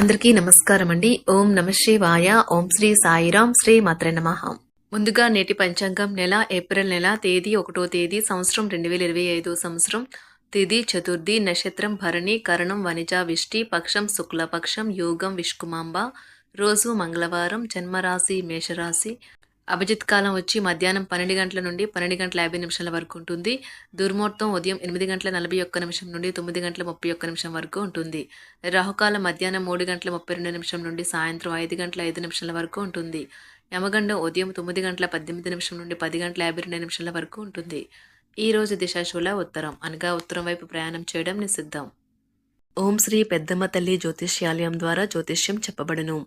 అందరికీ నమస్కారం అండి. ఓం నమ శివాయ. ఓం శ్రీ సాయిరాం శ్రీ మాత్ర నమ. ముందుగా నేటి పంచాంగం నెల ఏప్రిల్ నెల తేదీ ఒకటో తేదీ సంవత్సరం రెండు వేల ఇరవై ఐదో సంవత్సరం. తిథి చతుర్థి నక్షత్రం భరణి కరణం వనిజ విష్టి పక్షం శుక్లపక్షం యోగం విష్కుమాంబ. రోజు మంగళవారం జన్మరాశి మేషరాశి. అభిజిత్ కాలం వచ్చి మధ్యాహ్నం పన్నెండు గంటల నుండి పన్నెండు గంటల యాభై నిమిషాల వరకు ఉంటుంది. దుర్ముహూర్తం ఉదయం ఎనిమిది గంటల నలభై ఒక్క నిమిషం నుండి తొమ్మిది గంటల ముప్పై ఒక్క నిమిషం వరకు ఉంటుంది. రాహుకాలం మధ్యాహ్నం మూడు గంటల ముప్పై రెండు నిమిషం నుండి సాయంత్రం ఐదు గంటల ఐదు నిమిషాల వరకు ఉంటుంది. యమగండం ఉదయం తొమ్మిది గంటల పద్దెనిమిది నిమిషం నుండి పది గంటల యాభై రెండు నిమిషాల వరకు ఉంటుంది. ఈ రోజు దిశాశూల ఉత్తరం. అనగా ఉత్తరం వైపు ప్రయాణం చేయడం నిషిద్ధం. ఓం శ్రీ పెద్దమ్మ తల్లి జ్యోతిష్యాలయం ద్వారా జ్యోతిష్యం చెప్పబడును.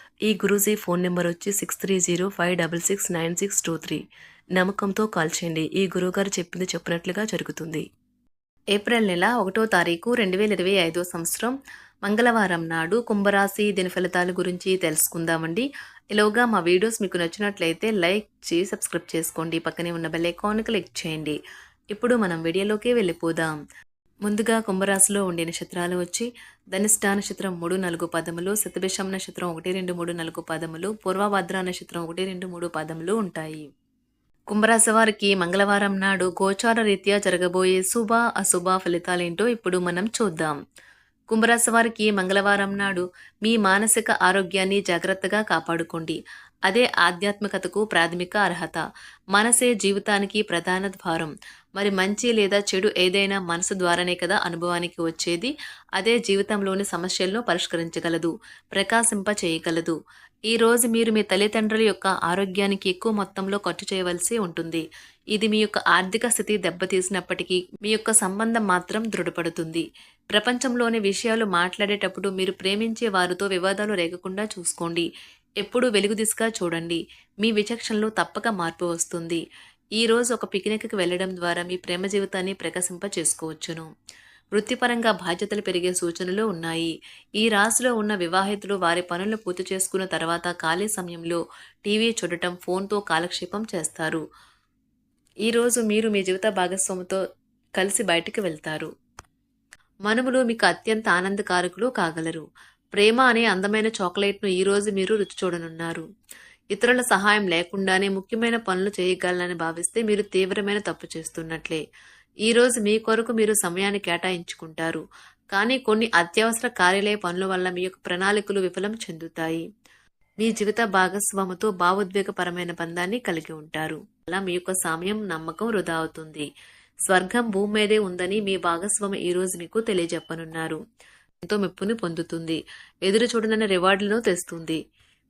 ఈ గురూజీ ఫోన్ నెంబర్ వచ్చి six three zero five double six nine six two three. నమ్మకంతో కాల్ చేయండి. ఈ గురువుగారు చెప్పింది చెప్పినట్లుగా జరుగుతుంది. ఏప్రిల్ నెల ఒకటో తారీఖు రెండు వేల ఇరవై ఐదో సంవత్సరం మంగళవారం నాడు కుంభరాశి దీని ఫలితాల గురించి తెలుసుకుందామండి. ఇలాగా మా వీడియోస్ మీకు నచ్చినట్లయితే లైక్ చేసి సబ్స్క్రైబ్ చేసుకోండి. పక్కనే ఉన్న బెల్ ఐకాన్ క్లిక్ చేయండి. ఇప్పుడు మనం వీడియోలోకి వెళ్ళిపోదాం. ముందుగా కుంభరాశిలో ఉండే నక్షత్రాలు వచ్చి ధనిష్టా నక్షత్రం మూడు నాలుగు పదములు శతభిషం నక్షత్రం ఒకటి రెండు మూడు నాలుగు పదములు పూర్వభద్ర నక్షత్రం ఒకటి రెండు మూడు పదములు ఉంటాయి. కుంభరాశి వారికి మంగళవారం నాడు గోచార రీత్యా జరగబోయే శుభ అశుభ ఫలితాలేంటో ఇప్పుడు మనం చూద్దాం. కుంభరాశి వారికి మంగళవారం నాడు మీ మానసిక ఆరోగ్యాన్ని జాగ్రత్తగా కాపాడుకోండి. అదే ఆధ్యాత్మికతకు ప్రాథమిక అర్హత. మనసే జీవితానికి ప్రధాన ద్వారం. మరి మంచి లేదా చెడు ఏదైనా మనసు ద్వారానే కదా అనుభవానికి వచ్చేది. అదే జీవితంలోని సమస్యలను పరిష్కరించగలదు. ప్రకాశింప చేయగలదు. ఈ రోజు మీరు మీ తల్లిదండ్రుల యొక్క ఆరోగ్యానికి ఎక్కువ మొత్తంలో ఖర్చు చేయవలసి ఉంటుంది. ఇది మీ యొక్క ఆర్థిక స్థితి దెబ్బతీసినప్పటికీ మీ యొక్క సంబంధం మాత్రం దృఢపడుతుంది. ప్రపంచంలోని విషయాలు మాట్లాడేటప్పుడు మీరు ప్రేమించే వారితో వివాదాలు రేగకుండా చూసుకోండి. ఎప్పుడూ వెలుగు దిశగా చూడండి. మీ విచక్షణలో తప్పక మార్పు వస్తుంది. ఈ రోజు ఒక పిక్నిక్కి వెళ్ళడం ద్వారా మీ ప్రేమ జీవితాన్ని ప్రకాశింప చేసుకోవచ్చును. వృత్తిపరంగా బాధ్యతలు పెరిగే సూచనలు ఉన్నాయి. ఈ రాశిలో ఉన్న వివాహితులు వారి పనులు పూర్తి చేసుకున్న తర్వాత ఖాళీ సమయంలో టీవీ చూడటం ఫోన్తో కాలక్షేపం చేస్తారు. ఈరోజు మీరు మీ జీవిత భాగస్వామితో కలిసి బయటికి వెళ్తారు. మనుములు మీకు అత్యంత ఆనందకారకులు కాగలరు. ప్రేమ అనే అందమైన చాక్లెట్ను ఈరోజు మీరు రుచి చూడనున్నారు. ఇతరుల సహాయం లేకుండానే ముఖ్యమైన పనులు చేయగలనని భావిస్తే మీరు తీవ్రమైన తప్పు చేస్తున్నట్లే. ఈరోజు మీ కొరకు మీరు సమయాన్ని కేటాయించుకుంటారు. కానీ కొన్ని అత్యవసర కార్యాలయ పనుల వల్ల మీ యొక్క ప్రణాళికలు విఫలం చెందుతాయి. మీ జీవిత భాగస్వామితో భావోద్వేగపరమైన బంధాన్ని కలిగి ఉంటారు. అలా మీ యొక్క సమయం నమ్మకం వృధా అవుతుంది. స్వర్గం భూమి మీదే ఉందని మీ భాగస్వామి ఈరోజు మీకు తెలియజెప్పనున్నారు. ఎంతో మెప్పుని పొందుతుంది. ఎదురు చూడనన్న రివార్డులను తెస్తుంది.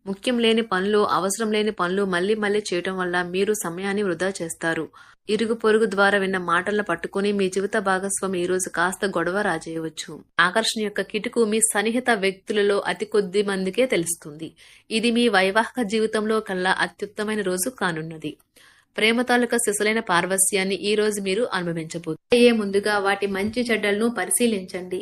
ముఖ్యం లేని పనులు అవసరం లేని పనులు మళ్ళీ మళ్ళీ చేయటం వల్ల మీరు సమయాన్ని వృధా చేస్తారు. ఇరుగు పొరుగు ద్వారా విన్న మాటలను పట్టుకుని మీ జీవిత భాగస్వామి ఈ రోజు కాస్త గొడవ రాజేయవచ్చు. ఆకర్షణ యొక్క కిటుకు మీ సన్నిహిత వ్యక్తులలో అతి కొద్ది మందికే తెలుస్తుంది. ఇది మీ వైవాహిక జీవితంలో కల్లా అత్యుత్తమైన రోజు కానున్నది. ప్రేమ తాలూకా శిశులైన పార్వస్యాన్ని ఈ రోజు మీరు అనుభవించబోతున్నారు. ముందుగా వాటి మంచి చెడ్డలను పరిశీలించండి.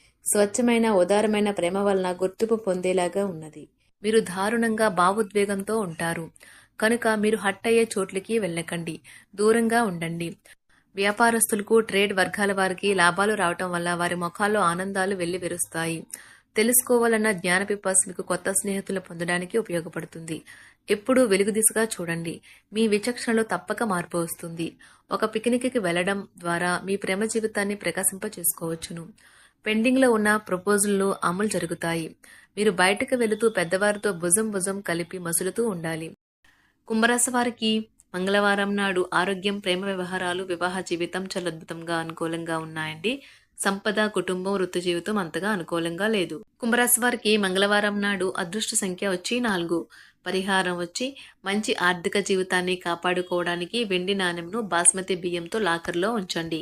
స్వచ్ఛమైన ఉదారమైన ప్రేమ వలన గుర్తింపు పొందేలాగా ఉన్నది. మీరు దారుణంగా భావోద్వేగంతో ఉంటారు. కనుక మీరు హట్ అయ్యే చోట్లకి వెళ్ళకండి. దూరంగా ఉండండి. వ్యాపారస్తులకు ట్రేడ్ వర్గాల వారికి లాభాలు రావటం వల్ల వారి ముఖాల్లో ఆనందాలు వెళ్ళివిరుస్తాయి తెలుసుకోవాలన్న జ్ఞాన పిపాస్ మీకు కొత్త స్నేహితులు పొందడానికి ఉపయోగపడుతుంది. ఎప్పుడూ వెలుగు దిశగా చూడండి. మీ విచక్షణలో తప్పక మార్పు వస్తుంది. ఒక పిక్నిక్కి వెళ్ళడం ద్వారా మీ ప్రేమ జీవితాన్ని ప్రకాశింప చేసుకోవచ్చును పెండింగ్లో ఉన్న ప్రపోజల్లు అమలు జరుగుతాయి. మీరు బయటకు వెళుతూ పెద్దవారితో భుజం భుజం కలిపి మసులుతూ ఉండాలి. కుంభరాశి వారికి మంగళవారం నాడు ఆరోగ్యం ప్రేమ వ్యవహారాలు వివాహ జీవితం చాలా అద్భుతంగా అనుకూలంగా ఉన్నాయండి. సంపద కుటుంబం వృత్తి జీవితం అంతగా అనుకూలంగా లేదు. కుంభరాశి వారికి మంగళవారం నాడు అదృష్ట సంఖ్య వచ్చి నాలుగు. పరిహారం వచ్చి మంచి ఆర్థిక జీవితాన్ని కాపాడుకోవడానికి వెండి నాణెంను బాస్మతి బియ్యంతో లాకర్లో ఉంచండి.